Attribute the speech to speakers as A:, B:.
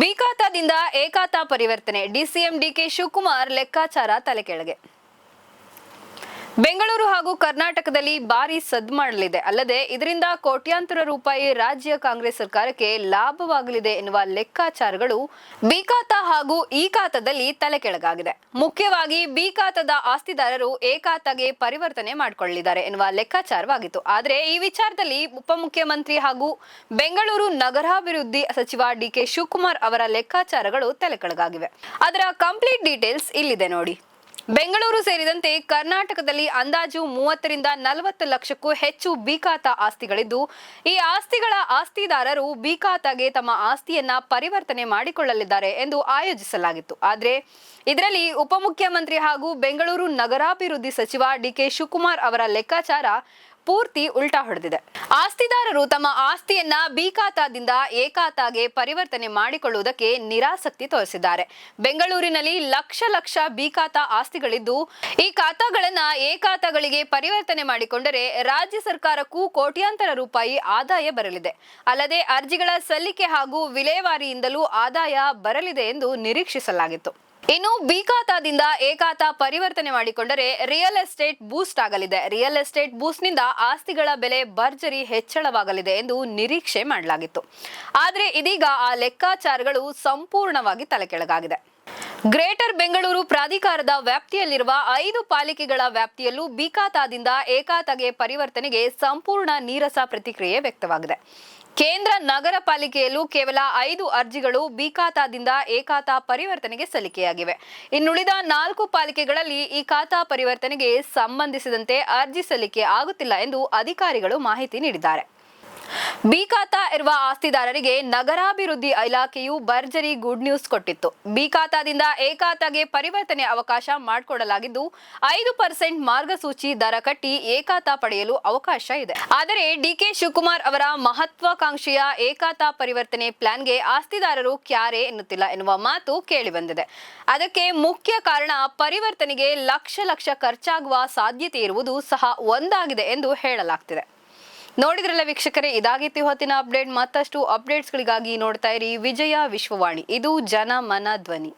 A: B ಏಕಾತ ಪರಿವರ್ತನೆ. DCM DK Shivakumar ಲೆಕ್ಕಾಚಾರ ತಲೆ ಕೆಳಗೆ. ಬೆಂಗಳೂರು ಹಾಗೂ ಕರ್ನಾಟಕದಲ್ಲಿ ಭಾರಿ ಸದ್ದು ಮಾಡಲಿದೆ. ಅಲ್ಲದೆ ಇದರಿಂದ ಕೋಟ್ಯಾಂತರ ರೂಪಾಯಿ ರಾಜ್ಯ ಕಾಂಗ್ರೆಸ್ ಸರ್ಕಾರಕ್ಕೆ ಲಾಭವಾಗಲಿದೆ ಎನ್ನುವ ಲೆಕ್ಕಾಚಾರಗಳು ಬಿ ಖಾತಾ ಹಾಗೂ ಇ ಖಾತಾದಲ್ಲಿ ತಲೆ ಮುಖ್ಯವಾಗಿ ಬಿ ಖಾತಾದ ಆಸ್ತಿದಾರರು ಎ ಖಾತಾಗೆ ಪರಿವರ್ತನೆ ಮಾಡಿಕೊಳ್ಳಲಿದ್ದಾರೆ ಎನ್ನುವ ಲೆಕ್ಕಾಚಾರವಾಗಿತ್ತು. ಆದರೆ ಈ ವಿಚಾರದಲ್ಲಿ ಉಪಮುಖ್ಯಮಂತ್ರಿ ಹಾಗೂ ಬೆಂಗಳೂರು ನಗರಾಭಿವೃದ್ಧಿ ಸಚಿವ ಡಿಕೆ ಶಿವಕುಮಾರ್ ಅವರ ಲೆಕ್ಕಾಚಾರಗಳು ತಲೆಕೆಳಗಾಗಿವೆ. ಅದರ ಕಂಪ್ಲೀಟ್ ಡೀಟೇಲ್ಸ್ ಇಲ್ಲಿದೆ ನೋಡಿ. ಬೆಂಗಳೂರು ಸೇರಿದಂತೆ ಕರ್ನಾಟಕದಲ್ಲಿ ಅಂದಾಜು ಮೂವತ್ತರಿಂದ ನಲವತ್ತು ಲಕ್ಷಕ್ಕೂ ಹೆಚ್ಚು ಬಿಕಾತ ಆಸ್ತಿಗಳಿದ್ದು, ಈ ಆಸ್ತಿಗಳ ಆಸ್ತಿದಾರರು ಬಿಖಾತಾಗೆ ತಮ್ಮ ಆಸ್ತಿಯನ್ನ ಪರಿವರ್ತನೆ ಮಾಡಿಕೊಳ್ಳಲಿದ್ದಾರೆ ಎಂದು ಆಯೋಜಿಸಲಾಗಿತ್ತು. ಆದರೆ ಇದರಲ್ಲಿ ಉಪಮುಖ್ಯಮಂತ್ರಿ ಹಾಗೂ ಬೆಂಗಳೂರು ನಗರಾಭಿವೃದ್ಧಿ ಸಚಿವ ಡಿಕೆ ಶಿವಕುಮಾರ್ ಅವರ ಲೆಕ್ಕಾಚಾರ ಪೂರ್ತಿ ಉಲ್ಟಾ ಹೊಡೆದಿದೆ. ಆಸ್ತಿದಾರರು ತಮ್ಮ ಆಸ್ತಿಯನ್ನ ಬಿ ಖಾತಾದಿಂದ ಪರಿವರ್ತನೆ ಮಾಡಿಕೊಳ್ಳುವುದಕ್ಕೆ ನಿರಾಸಕ್ತಿ ತೋರಿಸಿದ್ದಾರೆ. ಬೆಂಗಳೂರಿನಲ್ಲಿ ಲಕ್ಷ ಲಕ್ಷ ಬಿ ಖಾತಾ ಆಸ್ತಿಗಳಿದ್ದು, ಈ ಖಾತಾಗಳನ್ನ ಏಕಾತಗಳಿಗೆ ಪರಿವರ್ತನೆ ಮಾಡಿಕೊಂಡರೆ ರಾಜ್ಯ ಸರ್ಕಾರಕ್ಕೂ ಕೋಟ್ಯಾಂತರ ರೂಪಾಯಿ ಆದಾಯ ಬರಲಿದೆ. ಅಲ್ಲದೆ ಅರ್ಜಿಗಳ ಸಲ್ಲಿಕೆ ಹಾಗೂ ವಿಲೇವಾರಿಯಿಂದಲೂ ಆದಾಯ ಬರಲಿದೆ ಎಂದು ನಿರೀಕ್ಷಿಸಲಾಗಿತ್ತು. ಇನ್ನು ಬಿ ಖಾತಾದಿಂದ ಎ ಪರಿವರ್ತನೆ ಮಾಡಿಕೊಂಡರೆ ರಿಯಲ್ ಎಸ್ಟೇಟ್ ಬೂಸ್ಟ್ ಆಗಲಿದೆ. ರಿಯಲ್ ಎಸ್ಟೇಟ್ ಬೂಸ್ಟ್ನಿಂದ ಆಸ್ತಿಗಳ ಬೆಲೆ ಭರ್ಜರಿ ಹೆಚ್ಚಳವಾಗಲಿದೆ ಎಂದು ನಿರೀಕ್ಷೆ ಮಾಡಲಾಗಿತ್ತು. ಆದರೆ ಇದೀಗ ಆ ಲೆಕ್ಕಾಚಾರಗಳು ಸಂಪೂರ್ಣವಾಗಿ ತಲೆಕೆಳಗಾಗಿದೆ. ಗ್ರೇಟರ್ ಬೆಂಗಳೂರು ಪ್ರಾಧಿಕಾರದ ವ್ಯಾಪ್ತಿಯಲ್ಲಿರುವ ಐದು ಪಾಲಿಕೆಗಳ ವ್ಯಾಪ್ತಿಯಲ್ಲೂ ಬಿಕಾತಾದಿಂದ ಏಕಾತಗೆ ಪರಿವರ್ತನೆಗೆ ಸಂಪೂರ್ಣ ನೀರಸ ಪ್ರತಿಕ್ರಿಯೆ ವ್ಯಕ್ತವಾಗಿದೆ. ಕೇಂದ್ರ ನಗರ ಪಾಲಿಕೆಯಲ್ಲೂ ಕೇವಲ ಐದು ಅರ್ಜಿಗಳು ಬಿಕಾತಾದಿಂದ ಏಕಾತ ಪರಿವರ್ತನೆಗೆ ಸಲ್ಲಿಕೆಯಾಗಿವೆ. ಇನ್ನುಳಿದ ನಾಲ್ಕು ಪಾಲಿಕೆಗಳಲ್ಲಿ ಈ ಖಾತಾ ಪರಿವರ್ತನೆಗೆ ಸಂಬಂಧಿಸಿದಂತೆ ಅರ್ಜಿ ಸಲ್ಲಿಕೆ ಆಗುತ್ತಿಲ್ಲ ಎಂದು ಅಧಿಕಾರಿಗಳು ಮಾಹಿತಿ ನೀಡಿದ್ದಾರೆ. ಬಿ ಖಾತಾ ಇರುವ ಆಸ್ತಿದಾರರಿಗೆ ನಗರಾಭಿವೃದ್ಧಿ ಇಲಾಖೆಯು ಭರ್ಜರಿ ಗುಡ್ ನ್ಯೂಸ್ ಕೊಟ್ಟಿತ್ತು. ಬಿ ಖಾತಾದಿಂದ ಎ ಖಾತಾಗೆ ಪರಿವರ್ತನೆ ಅವಕಾಶ ಮಾಡಿಕೊಡಲಾಗಿದ್ದು, ಐದು ಪರ್ಸೆಂಟ್ ಮಾರ್ಗಸೂಚಿ ದರ ಕಟ್ಟಿ ಏಕಾತ ಪಡೆಯಲು ಅವಕಾಶ ಇದೆ. ಆದರೆ ಡಿಕೆ ಶಿವಕುಮಾರ್ ಅವರ ಮಹತ್ವಾಕಾಂಕ್ಷೆಯ ಏಕಾತ ಖಾತಾ ಪರಿವರ್ತನೆ ಪ್ಲಾನ್ಗೆ ಆಸ್ತಿದಾರರು ಕ್ಯಾರೆ ಎನ್ನುತ್ತಿಲ್ಲ ಎನ್ನುವ ಮಾತು ಕೇಳಿಬಂದಿದೆ ಅದಕ್ಕೆ ಮುಖ್ಯ ಕಾರಣ ಪರಿವರ್ತನೆಗೆ ಲಕ್ಷ ಲಕ್ಷ ಖರ್ಚಾಗುವ ಸಾಧ್ಯತೆ ಇರುವುದು ಸಹ ಒಂದಾಗಿದೆ ಎಂದು ಹೇಳಲಾಗ್ತಿದೆ. ನೋಡಿದ್ರಲ್ಲ ವೀಕ್ಷಕರೇ, ಇದಾಗಿತ್ತು ಹೊತ್ತಿನ ಅಪ್ಡೇಟ್. ಮತ್ತಷ್ಟು ಅಪ್ಡೇಟ್ಸ್ಗಳಿಗಾಗಿ ನೋಡ್ತಾ ಇರಿ ವಿಜಯ ವಿಶ್ವವಾಣಿ. ಇದು ಜನ ಮನ ಧ್ವನಿ.